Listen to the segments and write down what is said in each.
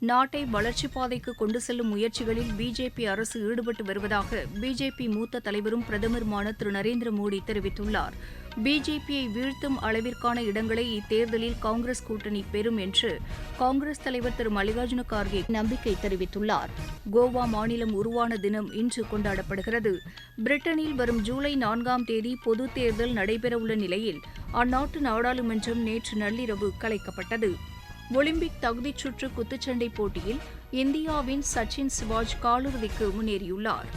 நாட்டை வளர்ச்சிப் பாதைக்கு கொண்டு செல்லும் முயற்சிகளில் பிஜேபி அரசு ஈடுபட்டு வருவதாக பிஜேபி மூத்த தலைவரும் பிரதமருமான திரு நரேந்திர மோடி தெரிவித்துள்ளார். பிஜேபியை வீழ்த்தும் அளவிற்கான இடங்களை இத்தேர்தலில் காங்கிரஸ் கூட்டணி பெறும் என்று காங்கிரஸ் தலைவர் திரு மல்லிகார்ஜுன கார்கே நம்பிக்கை தெரிவித்துள்ளார். கோவா மாநிலம் உருவான தினம் இன்று கொண்டாடப்படுகிறது. பிரிட்டனில் வரும் ஜூலை நான்காம் தேதி பொது தேர்தல் நடைபெறவுள்ள நிலையில் அந்நாட்டு நாடாளுமன்றம் நேற்று நள்ளிரவு கலைக்கப்பட்டது. ஒலிம்பிக் தகுதிச் சுற்று குத்துச்சண்டை போட்டியில் இந்தியாவின் சச்சின் சிவாஜ் காலிறுதிக்கு முன்னேறியுள்ளார்.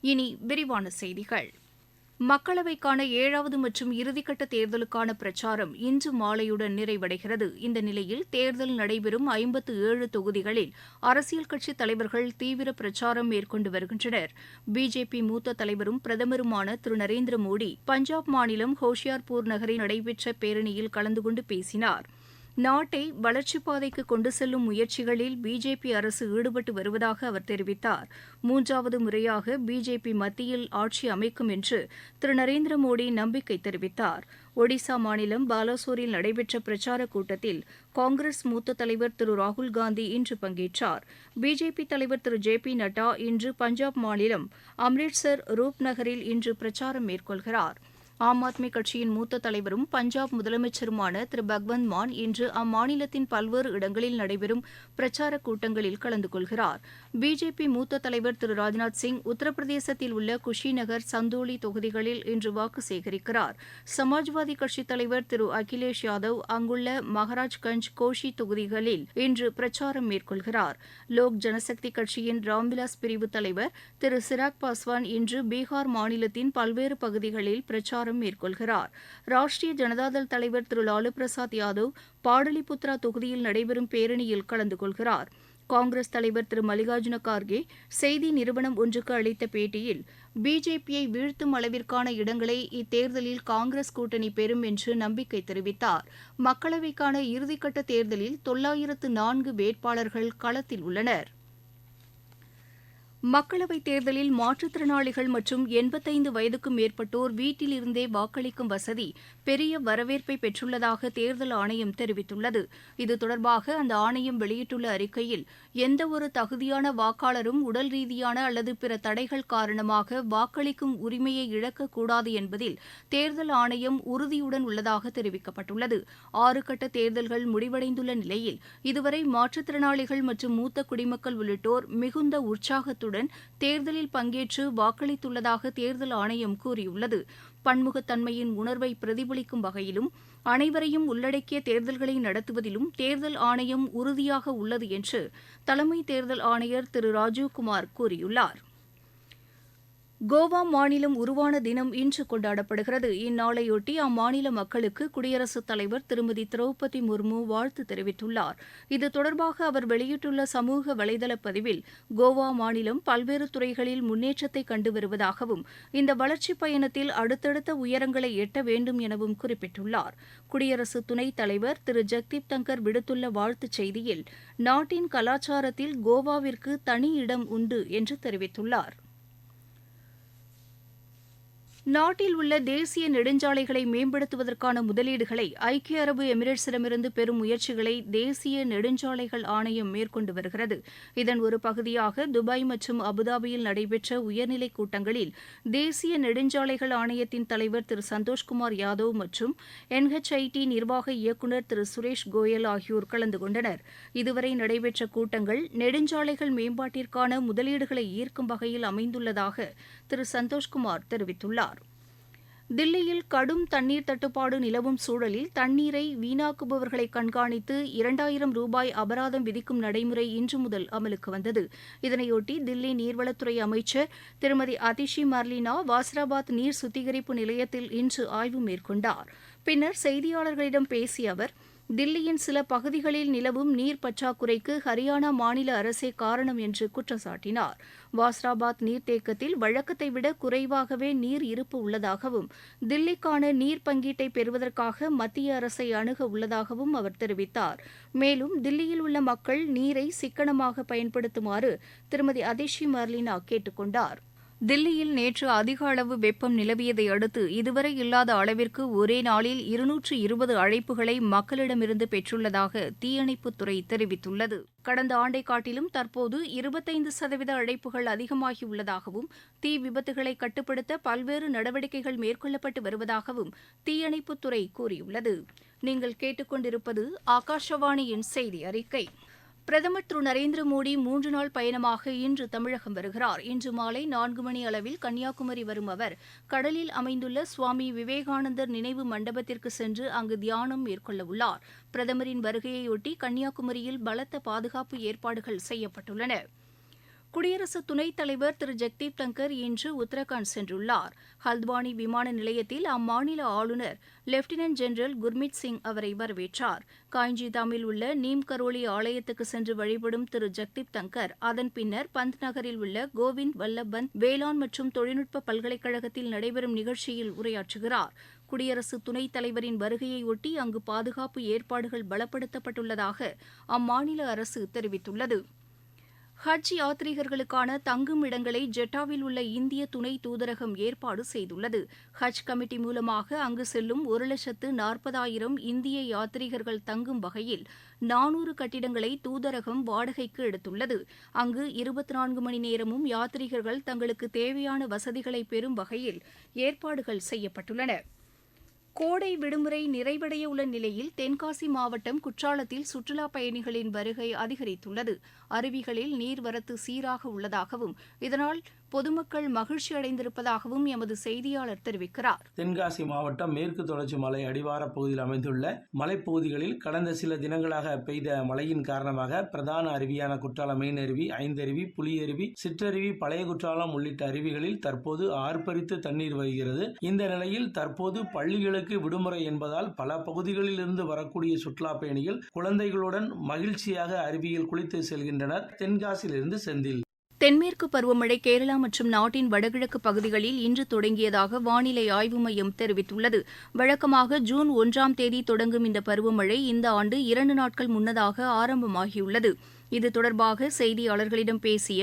இனி விரிவான செய்திகள். மக்களவைக்கான ஏழாவது மற்றும் இறுதிக்கட்ட தேர்தலுக்கான பிரச்சாரம் இன்று மாலையுடன் நிறைவடைகிறது. இந்த நிலையில் தேர்தல் நடைபெறும் ஐம்பத்து ஏழு தொகுதிகளில் அரசியல் கட்சித் தலைவர்கள் தீவிர பிரச்சாரம் மேற்கொண்டு வருகின்றனர். பிஜேபி மூத்த தலைவரும் பிரதமருமான திரு நரேந்திர மோடி பஞ்சாப் மாநிலம் ஹோஷியார்பூர் நகரில் நடைபெற்ற பேரணியில் கலந்து கொண்டு பேசினார். நாட்டை வளர்ச்சிப் பாதைக்கு கொண்டு செல்லும் முயற்சிகளில் பிஜேபி அரசு ஈடுபட்டு வருவதாக அவர் தெரிவித்தார். மூன்றாவது முறையாக பிஜேபி மத்தியில் ஆட்சி அமைக்கும் என்று திரு நரேந்திர மோடி நம்பிக்கை தெரிவித்தார். ஒடிசா மாநிலம் பாலாசோரில் நடைபெற்ற பிரச்சாரக் கூட்டத்தில் காங்கிரஸ் மூத்த தலைவர் திரு ராகுல் காந்தி இன்று பங்கேற்றார். பிஜேபி தலைவர் திரு ஜே பி நட்டா இன்று பஞ்சாப் மாநிலம் அம்ரிட்சர் ரூப் நகரில் இன்று பிரச்சாரம் மேற்கொள்கிறாா் ஆம் ஆத்மி கட்சியின் மூத்த தலைவரும் பஞ்சாப் முதலமைச்சருமான திரு பக்வந்த் மான் இன்று அம்மாநிலத்தின் பல்வேறு இடங்களில் நடைபெறும் பிரச்சாரக் கூட்டங்களில் கலந்து கொள்கிறார். பிஜேபி மூத்த தலைவர் திரு ராஜ்நாத் சிங் உத்தரப்பிரதேசத்தில் உள்ள குஷிநகர் சந்தோலி தொகுதிகளில் இன்று வாக்கு சேகரிக்கிறார். சமாஜ்வாதி கட்சித் தலைவர் திரு அகிலேஷ் யாதவ் அங்குள்ள மகாராஜ்கஞ்ச் கோஷி தொகுதிகளில் இன்று பிரச்சாரம் மேற்கொள்கிறார். லோக் ஜனசக்தி கட்சியின் ராம்விலாஸ் பிரிவு தலைவர் திரு சிராக் பாஸ்வான் இன்று பீகார் மாநிலத்தின் பல்வேறு பகுதிகளில் பிரச்சாரம் பிரச்சாரம் மேற்கொள்கிறார். ராஷ்டிரிய ஜனதாதள் தலைவர் திரு லாலு பிரசாத் யாதவ் பாடலிபுத்ரா தொகுதியில் நடைபெறும் பேரணியில் கலந்து கொள்கிறார். காங்கிரஸ் தலைவர் திரு மல்லிகார்ஜுன கார்கே செய்தி நிறுவனம் ஒன்றுக்கு அளித்த பேட்டியில் பிஜேபியை வீழ்த்தும் அளவிற்கான இடங்களை இத்தேர்தலில் காங்கிரஸ் கூட்டணி பெறும் என்று நம்பிக்கை தெரிவித்தார். மக்களவைக்கான இறுதிக்கட்ட தேர்தலில் தொள்ளாயிரத்து நான்கு வேட்பாளர்கள் களத்தில் உள்ளனா் மக்களவைத் தேர்தலில் மாற்றுத்திறனாளிகள் மற்றும் எண்பத்தைந்து வயதுக்கும் மேற்பட்டோர் வீட்டில் இருந்தே வாக்களிக்கும் வசதி பெரிய வரவேற்பை பெற்றுள்ளதாக தேர்தல் ஆணையம் தெரிவித்துள்ளது. இது தொடர்பாக அந்த ஆணையம் வெளியிட்டுள்ள அறிக்கையில் எந்தவொரு தகுதியான வாக்காளரும் உடல் ரீதியான அல்லது பிற தடைகள் காரணமாக வாக்களிக்கும் உரிமையை இழக்கக்கூடாது என்பதில் தேர்தல் ஆணையம் உறுதியுடன் உள்ளதாக தெரிவிக்கப்பட்டுள்ளது. ஆறு கட்ட தேர்தல்கள் முடிவடைந்துள்ள நிலையில் இதுவரை மாற்றுத்திறனாளிகள் மற்றும் மூத்த குடிமக்கள் உள்ளிட்டோர் மிகுந்த உற்சாகத்துடன் ஆர்வத்துடன் தேர்தலில் பங்கேற்று வாக்களித்துள்ளதாக தேர்தல் ஆணையம் கூறியுள்ளது. பன்முகத்தன்மையின் உணர்வை பிரதிபலிக்கும் வகையிலும் அனைவரையும் உள்ளடக்கிய தேர்தல்களை நடத்துவதிலும் தேர்தல் ஆணையம் உறுதியாக உள்ளது என்று தலைமை தேர்தல் ஆணையர் திரு. ராஜீவ்குமார் கூறியுள்ளார். கோவா மாநிலம் உருவான தினம் இன்று கொண்டாடப்படுகிறது. இந்நாளையொட்டி அம்மாநில மக்களுக்கு குடியரசுத் தலைவர் திருமதி திரௌபதி முர்மு வாழ்த்து தெரிவித்துள்ளார். இது தொடர்பாக அவர் வெளியிட்டுள்ள சமூக வலைதள பதிவில் கோவா மாநிலம் பல்வேறு துறைகளில் முன்னேற்றத்தை கண்டு வருவதாகவும் இந்த வளர்ச்சிப் பயணத்தில் அடுத்தடுத்த உயரங்களை எட்ட வேண்டும் எனவும் குறிப்பிட்டுள்ளார். குடியரசு துணைத் தலைவர் திரு. ஜக்தீப் தங்கர் விடுத்துள்ள வாழ்த்துச் செய்தியில் நாட்டின் கலாச்சாரத்தில் கோவாவிற்கு தனி இடம் உண்டு என்று தெரிவித்துள்ளார். நாட்டில் உள்ள தேசிய நெடுஞ்சாலைகளை மேம்படுத்துவதற்கான முதலீடுகளை ஐக்கிய அரபு எமிரேட்ஸிடமிருந்து பெறும் முயற்சிகளை தேசிய நெடுஞ்சாலைகள் ஆணையம் மேற்கொண்டு வருகிறது. இதன் ஒரு பகுதியாக துபாய் மற்றும் அபுதாபியில் நடைபெற்ற உயர்நிலைக் கூட்டங்களில் தேசிய நெடுஞ்சாலைகள் ஆணையத்தின் தலைவர் திரு சந்தோஷ்குமார் யாதவ் மற்றும் என்ஹெச்ஐடி நிர்வாக இயக்குநர் திரு சுரேஷ் கோயல் ஆகியோர் கலந்து கொண்டனர். இதுவரை நடைபெற்ற கூட்டங்கள் நெடுஞ்சாலைகள் மேம்பாட்டிற்கான முதலீடுகளை ஈர்க்கும் வகையில் அமைந்துள்ளதாக திரு சந்தோஷ்குமார் தெரிவித்துள்ளார். தில்லியில் கடும் தண்ணீர் தட்டுப்பாடு நிலவும் சூழலில் தண்ணீரை வீணாக்குபவர்களை கண்காணித்து இரண்டாயிரம் ரூபாய் அபராதம் விதிக்கும் நடைமுறை இன்று முதல் அமலுக்கு வந்தது. இதனையொட்டி தில்லி நீர்வளத்துறை அமைச்சர் திருமதி அதிஷி மர்லினா வாஸ்ராபாத் நீர் சுத்திகரிப்பு நிலையத்தில் இன்று ஆய்வு மேற்கொண்டார். பின்னர் செய்தியாளர்களிடம் பேசிய அவர் தில்லியின் சில பகுதிகளில் நிலவும் நீர் பற்றாக்குறைக்கு ஹரியானா மாநில அரசே காரணம் என்று குற்றம் சாட்டினார். வாஸ்ராபாத் நீர்த்தேக்கத்தில் வழக்கத்தை விட குறைவாகவே நீர் இருப்பு உள்ளதாகவும் தில்லிக்கான நீர் பங்கீட்டை பெறுவதற்காக மத்திய அரசை அணுக உள்ளதாகவும் அவர் தெரிவித்தார். மேலும் தில்லியில் உள்ள மக்கள் நீரை சிக்கனமாக பயன்படுத்துமாறு திருமதி அதிஷி மர்லினா கேட்டுக்கொண்டார். தில்லியில் நேற்று அதிக அளவு வெப்பம் நிலவியதை அடுத்து இதுவரை இல்லாத அளவிற்கு ஒரே நாளில் இருநூற்று இருபது அழைப்புகளை மக்களிடமிருந்து பெற்றுள்ளதாக தீயணைப்புத்துறை தெரிவித்துள்ளது. கடந்த ஆண்டை காட்டிலும் தற்போது இருபத்தைந்து சதவீத அழைப்புகள் அதிகமாகியுள்ளதாகவும் தீ விபத்துகளை கட்டுப்படுத்த பல்வேறு நடவடிக்கைகள் மேற்கொள்ளப்பட்டு வருவதாகவும் தீயணைப்புத்துறை கூறியுள்ளது. நீங்கள் கேட்டுக்கொண்டிருப்பது ஆகாஷவாணியின் செய்தி அறிக்கை. பிரதமர் திரு நரேந்திர மோடி மூன்று நாள் பயணமாக இன்று தமிழகம் வருகிறார். இன்று மாலை நான்கு மணி அளவில் கன்னியாகுமரி வரும் அவர் கடலில் அமைந்துள்ள சுவாமி விவேகானந்தர் நினைவு மண்டபத்திற்கு சென்று அங்கு தியானம் மேற்கொள்ள உள்ளார். பிரதமரின் வருகையையொட்டி கன்னியாகுமரியில் பலத்த பாதுகாப்பு ஏற்பாடுகள் செய்யப்பட்டுள்ளன. குடியரசு துணைத் தலைவர் திரு. ஜெக்தீப் தங்கர் இன்று உத்தரகாண்ட் சென்றுள்ளார். ஹல்த்வானி விமான நிலையத்தில் அம்மாநில ஆளுநர் லெப்டினன்ட் ஜெனரல் குர்மித் சிங் அவரை வரவேற்றார். காஞ்சிதாமில் உள்ள நீம் கரோலி ஆலயத்துக்கு சென்று வழிபடும் திரு. ஜெக்தீப் தங்கர் அதன் பின்னர் பந்த் நகரில் உள்ள கோவிந்த் வல்லபந்த் வேளாண் மற்றும் தொழில்நுட்ப பல்கலைக்கழகத்தில் நடைபெறும் நிகழ்ச்சியில் உரையாற்றுகிறார். குடியரசு துணைத் தலைவரின் வருகையையொட்டி அங்கு பாதுகாப்பு ஏற்பாடுகள் பலப்படுத்தப்பட்டுள்ளதாக அம்மாநில அரசு தெரிவித்துள்ளது. ஹஜ் யாத்ரீகர்களுக்கான தங்கும் இடங்களை ஜெட்டாவில் உள்ள இந்திய துணை தூதரகம் ஏற்பாடு செய்துள்ளது. ஹஜ் கமிட்டி மூலமாக அங்கு செல்லும் ஒரு லட்சத்து நாற்பதாயிரம் இந்திய யாத்ரீகர்கள் தங்கும் வகையில் நானூறு கட்டிடங்களை தூதரகம் வாடகைக்கு எடுத்துள்ளது. அங்கு இருபத்தி நான்கு மணி நேரமும் யாத்ரீகர்கள் தங்களுக்கு தேவையான வசதிகளை பெறும் வகையில் ஏற்பாடுகள் செய்யப்பட்டுள்ளன. கோடை விடுமுறை நிறைவடைய உள்ள நிலையில் தென்காசி மாவட்டம் குற்றாலத்தில் சுற்றுலா பயணிகளின் வருகை அதிகரித்துள்ளது. அருவிகளில் நீர்வரத்து சீராக உள்ளதாகவும் இதனால் பொதுமக்கள் மகிழ்ச்சி அடைந்திருப்பதாகவும் எமது செய்தியாளர் தெரிவிக்கிறார். தென்காசி மாவட்டம் மேற்கு தொடர்ச்சி மலை அடிவார பகுதியில் அமைந்துள்ள மலைப்பகுதிகளில் கடந்த சில தினங்களாக பெய்த மழையின் காரணமாக பிரதான அருவியான குற்றாலம் மெயின் அருவி ஐந்தருவி புலியருவி சிற்றருவி பழைய குற்றாலம் உள்ளிட்ட அருவிகளில் தற்போது ஆர்ப்பரித்து தண்ணீர் வருகிறது இந்த நிலையில் தற்போது பள்ளிகளுக்கு விடுமுறை என்பதால் பல பகுதிகளில் இருந்து வரக்கூடிய சுற்றுலா பயணிகள் குழந்தைகளுடன் மகிழ்ச்சியாக அருவியில் குளித்து செல்கின்றனர். தென்காசியிலிருந்து செந்தில். தென்மேற்கு பருவமழை கேரளா மற்றும் நாட்டின் வடகிழக்கு பகுதிகளில் இன்று தொடங்கியதாக வானிலை ஆய்வு மையம் தெரிவித்துள்ளது. வழக்கமாக ஜூன் ஒன்றாம் தேதி தொடங்கும் இந்த பருவமழை இந்த ஆண்டு இரண்டு நாட்கள் முன்னதாக ஆரம்பமாகியுள்ளது. இது தொடர்பாக செய்தியாளர்களிடம் பேசிய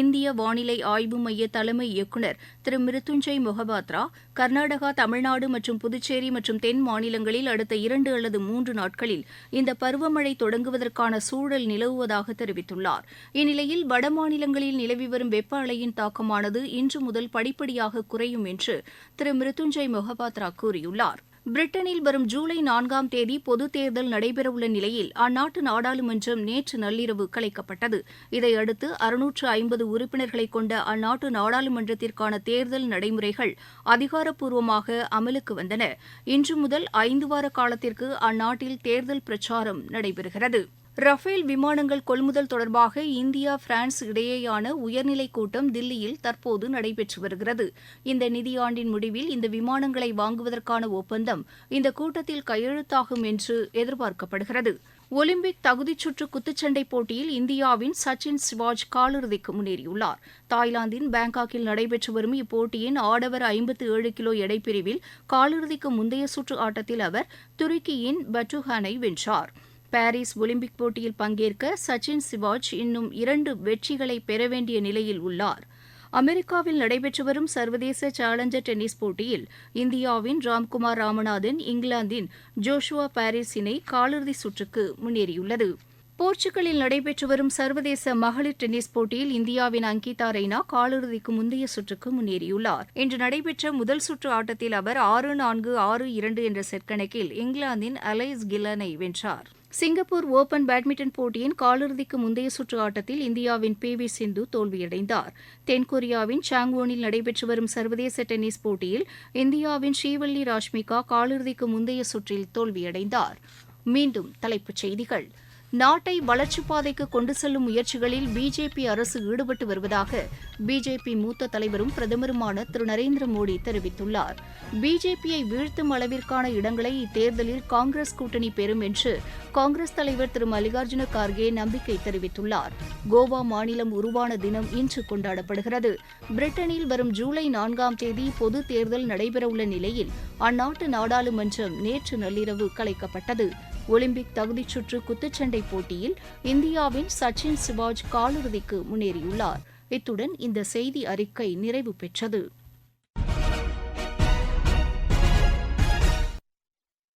இந்திய வானிலை ஆய்வு மைய தலைமை இயக்குநர் திரு மிருத்துஞ்சய் மொஹபாத்ரா கர்நாடகா தமிழ்நாடு மற்றும் புதுச்சேரி மற்றும் தென் மாநிலங்களில் அடுத்த இரண்டு அல்லது மூன்று நாட்களில் இந்த பருவமழை தொடங்குவதற்கான சூழல் நிலவுவதாக தெரிவித்துள்ளார். இந்நிலையில் வட மாநிலங்களில் நிலவி வரும் வெப்ப அலையின் தாக்கமானது இன்று முதல் படிப்படியாக குறையும் என்று திரு மிருத்துஞ்சய் மொஹபாத்ரா கூறியுள்ளார். பிரிட்டனில் வரும் ஜூலை நான்காம் தேதி பொதுத் தேர்தல் நடைபெறவுள்ள நிலையில் அந்நாட்டு நாடாளுமன்றம் நேற்று நள்ளிரவு கலைக்கப்பட்டது. இதையடுத்து அறுநூற்று ஐம்பது உறுப்பினர்களை கொண்ட அந்நாட்டு நாடாளுமன்றத்திற்கான தேர்தல் நடைமுறைகள் அதிகாரப்பூர்வமாக அமலுக்கு வந்தன. இன்று முதல் ஐந்து வார காலத்திற்கு அந்நாட்டில் தேர்தல் பிரச்சாரம் நடைபெறுகிறது. ரஃபேல் விமானங்கள் கொள்முதல் தொடர்பாக இந்தியா பிரான்ஸ் இடையேயான உயர்நிலைக் கூட்டம் தில்லியில் தற்போது நடைபெற்று வருகிறது. இந்த நிதியாண்டின் முடிவில் இந்த விமானங்களை வாங்குவதற்கான ஒப்பந்தம் இந்த கூட்டத்தில் கையெழுத்தாகும் என்று எதிர்பார்க்கப்படுகிறது. ஒலிம்பிக் தகுதிச் சுற்று குத்துச்சண்டை போட்டியில் இந்தியாவின் சச்சின் சிவாஜ் காலிறுதிக்கு முன்னேறியுள்ளார். தாய்லாந்தின் பேங்காக்கில் நடைபெற்று வரும் இப்போட்டியின் ஆடவர் ஐம்பத்து ஏழு கிலோ எடைப்பிரிவில் காலிறுதிக்கு முந்தைய சுற்று ஆட்டத்தில் அவர் துருக்கியின் பட்டுஹானை வென்றார். பாரிஸ் ஒலிம்பிக் போட்டியில் பங்கேற்க சச்சின் சிவாஜ் இன்னும் இரண்டு வெற்றிகளை பெற வேண்டிய நிலையில் உள்ளார். அமெரிக்காவில் நடைபெற்று வரும் சர்வதேச சேலஞ்சர் டென்னிஸ் போட்டியில் இந்தியாவின் ராம்குமார் ராமநாதன் இங்கிலாந்தின் ஜோஷுவா பாரிஸ் இணை காலிறுதி சுற்றுக்கு முன்னேறியுள்ளது. போர்ச்சுகலில் நடைபெற்று வரும் சர்வதேச மகளிர் டென்னிஸ் போட்டியில் இந்தியாவின் அங்கிதா ரெய்னா காலிறுதிக்கு முந்தைய சுற்றுக்கு முன்னேறியுள்ளார். இன்று நடைபெற்ற முதல் சுற்று ஆட்டத்தில் அவர் ஆறு நான்கு ஆறு இரண்டு என்ற செட் கணக்கில் இங்கிலாந்தின் அலைஸ் கில்லனை வென்றார். சிங்கப்பூர் ஓபன் பேட்மிண்டன் போட்டியின் காலிறுதிக்கு முந்தைய சுற்று ஆட்டத்தில் இந்தியாவின் பி வி சிந்து தோல்வியடைந்தார். தென்கொரியாவின் சாங்வோனில் நடைபெற்று வரும் சர்வதேச டென்னிஸ் போட்டியில் இந்தியாவின் ஸ்ரீவல்லி ராஷ்மிகா காலிறுதிக்கு முந்தைய சுற்றில் தோல்வியடைந்தார். மீண்டும் தலைப்புச் செய்திகள். நாட்டை வளர்ச்சிப் பாதைக்கு கொண்டு செல்லும் முயற்சிகளில் பிஜேபி அரசு ஈடுபட்டு வருவதாக பிஜேபி மூத்த தலைவரும் பிரதமருமான திரு நரேந்திர மோடி தெரிவித்துள்ளார். பிஜேபியை வீழ்த்தும் அளவிற்கான இடங்களை இத்தேர்தலில் காங்கிரஸ் கூட்டணி பெறும் என்று காங்கிரஸ் தலைவர் திரு மல்லிகார்ஜுன கார்கே நம்பிக்கை தெரிவித்துள்ளார். கோவா மாநிலம் உருவான தினம் இன்று கொண்டாடப்படுகிறது. பிரிட்டனில் வரும் ஜூலை நான்காம் தேதி பொது தேர்தல் நடைபெறவுள்ள நிலையில் அந்நாட்டு நாடாளுமன்றம் நேற்று நள்ளிரவு கலைக்கப்பட்டது. ஒலிம்பிக் தகுதிச் சுற்று குத்துச்சண்டை போட்டியில் இந்தியாவின் சச்சின் சிவாஜ் காலிறுதிக்கு முன்னேறியுள்ளார். இத்துடன் இந்த செய்தி அறிக்கை நிறைவு பெற்றது.